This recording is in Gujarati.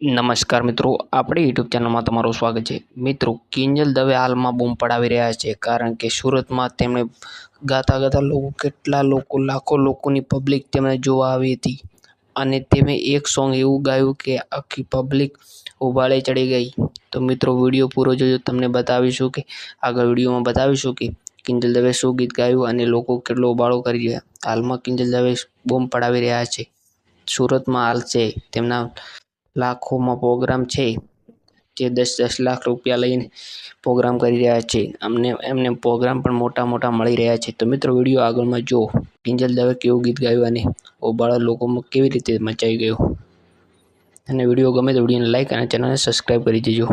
નમસ્કાર મિત્રો, આપણી યુટ્યુબ ચેનલમાં તમારું સ્વાગત છે. મિત્રો, કિંજલ દવે હાલમાં બૂમ પડાવી રહ્યા છે કારણ કે સુરતમાં તેમણે ગાતા ગાતા લોકો, કેટલા લોકો, લાખો લોકોની પબ્લિક તેમને જોવા આવી હતી અને તેમણે એક સોંગ એવું ગાયું કે આખી પબ્લિક ઉબાળે ચડી ગઈ. તો મિત્રો, વીડિયો પૂરો જોજો, તમને બતાવીશું કે, આગળ વિડીયોમાં બતાવીશું કે કિંજલ દવે શું ગીત ગાયું અને લોકો કેટલો ઉબાળો કરી રહ્યા. હાલમાં કિંજલ દવે બૂમ પડાવી રહ્યા છે. સુરતમાં હાલ છે તેમના લાખોમાં પ્રોગ્રામ છે જે દસ દસ લાખ રૂપિયા લઈને પ્રોગ્રામ કરી રહ્યા છે. અમને એમને પ્રોગ્રામ પણ મોટા મોટા મળી રહ્યા છે. તો મિત્રો વીડિયો આગળમાં જો કિંજલ દવે કેવું ગીત ગાયું અને ઓબાળા લોકોમાં કેવી રીતે મચાઈ ગયો. અને વીડિયો ગમે તો વિડીયોને લાઇક અને ચેનલને સબસ્ક્રાઈબ કરી દેજો.